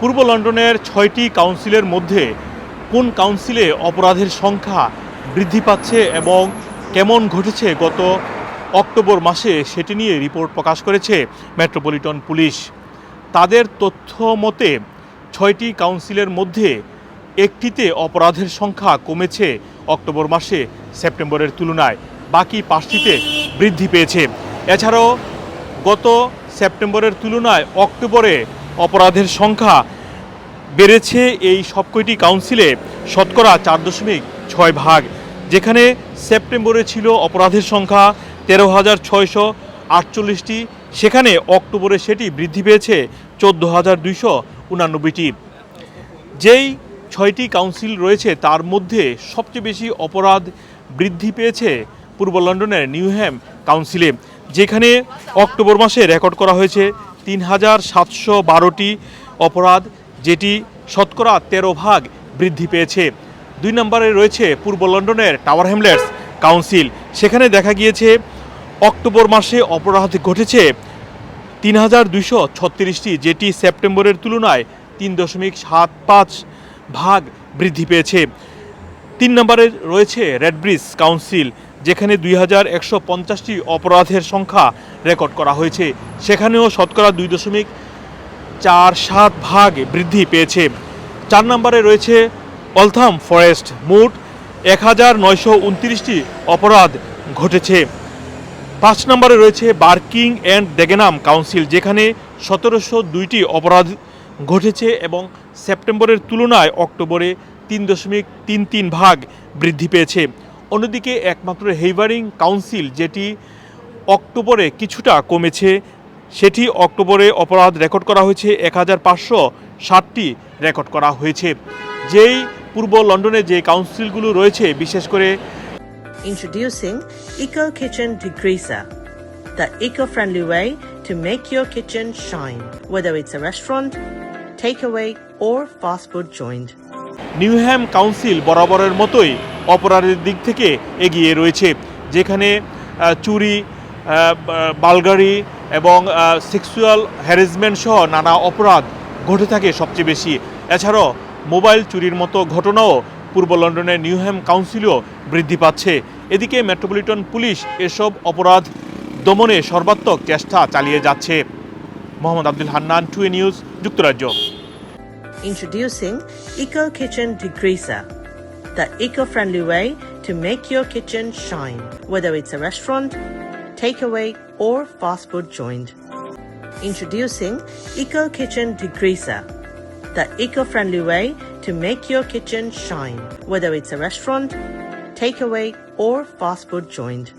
পূর্ব লন্ডনের ছয়টি কাউন্সিলের মধ্যে কোন কাউন্সিলে অপরাধের সংখ্যা বৃদ্ধি পাচ্ছে এবং কেমন ঘটেছে গত অক্টোবর মাসে সেটি নিয়ে রিপোর্ট প্রকাশ করেছে মেট্রোপলিটন পুলিশ। তাদের তথ্য মতে, ছয়টি কাউন্সিলের মধ্যে একটিতে অপরাধের সংখ্যা কমেছে অক্টোবর মাসে সেপ্টেম্বরের তুলনায়, বাকি পাঁচটিতে বৃদ্ধি পেয়েছে। এছাড়াও গত সেপ্টেম্বরের তুলনায় অক্টোবরে অপরাধের সংখ্যা বেড়েছে এই সবকটি কাউন্সিলে শতকরা চার দশমিক ছয় ভাগ। যেখানে সেপ্টেম্বরে ছিল অপরাধের সংখ্যা তেরো হাজার ছয়শো আটচল্লিশটি। সেখানে অক্টোবরে সেটি বৃদ্ধি পেয়েছে চোদ্দ হাজার দুইশো উনানব্বইটি। যেই ছয়টি কাউন্সিল রয়েছে, তার মধ্যে সবচেয়ে বেশি অপরাধ বৃদ্ধি পেয়েছে পূর্ব লন্ডনের নিউহ্যাম কাউন্সিলে, যেখানে অক্টোবর মাসে রেকর্ড করা হয়েছে তিন হাজার সাতশো বারোটি অপরাধ, যেটি শতকরা তেরো ভাগ বৃদ্ধি পেয়েছে। দুই নম্বরে রয়েছে পূর্ব লন্ডনের টাওয়ার হ্যামলেটস কাউন্সিল। সেখানে দেখা গিয়েছে, অক্টোবর মাসে অপরাধ ঘটেছে তিন হাজার দুইশো ছত্রিশটি, যেটি সেপ্টেম্বরের তুলনায় তিন দশমিক সাত পাঁচ ভাগ বৃদ্ধি পেয়েছে। তিন নম্বরে রয়েছে রেডব্রিজ কাউন্সিল। যেখানে দুই হাজার একশো পঞ্চাশটি অপরাধের সংখ্যা রেকর্ড করা হয়েছে, সেখানেও শতকরা দুই দশমিক চার সাত ভাগ বৃদ্ধি পেয়েছে। চার নম্বরে রয়েছে অলথাম ফরেস্ট। মোট এক হাজার নয়শো উনত্রিশটি অপরাধ ঘটেছে। পাঁচ নম্বরে রয়েছে বার্কিং অ্যান্ড ডেগেনাম কাউন্সিল, যেখানে সতেরোশো দুইটি অপরাধ ঘটেছে এবং সেপ্টেম্বরের তুলনায় অক্টোবরে তিন দশমিক তিন তিন ভাগ বৃদ্ধি পেয়েছে। অন্যদিকে একমাত্র হেইভারিং কাউন্সিল যেটি অক্টোবরে কিছুটা কমেছে সেটি অক্টোবরে অপরাধ রেকর্ড করা হয়েছে এক হাজার পাঁচশো ষাটটি রেকর্ড করা হয়েছে যেই পূর্ব লন্ডনে যে কাউন্সিলগুলো রয়েছে বিশেষ করে Introducing Eco Kitchen Degreaser, the eco-friendly way to make your kitchen shine, whether it's a restaurant, takeaway, or fast food joint. Newham council বরাবরের মতোই অপরাধের দিক থেকে এগিয়ে রয়েছে যেখানে চুরি আহ, বা- বালগাড়ি এবং সেক্সুয়াল হ্যারাসমেন্ট সহ নানা অপরাধ ঘটে থাকে সবচেয়ে বেশি। এছাড়াও মোবাইল চুরির মতো ঘটনাও পূর্ব লন্ডনের নিউহ্যাম কাউন্সিলও বৃদ্ধি পাচ্ছে। এদিকে মেট্রোপলিটন পুলিশ এসব অপরাধ দমনে সর্বাত্মক চেষ্টা চালিয়ে যাচ্ছে। মোহাম্মদ আব্দুল হান্নান টুয়ে নিউজ যুক্তরাজ্য। Introducing Eco Kitchen Degreaser, the eco-friendly way to make your kitchen shine, whether it's a restaurant, takeaway, or fast food joint. Introducing Eco Kitchen Degreaser, the eco-friendly way to make your kitchen shine, whether it's a restaurant, takeaway, or fast food joint.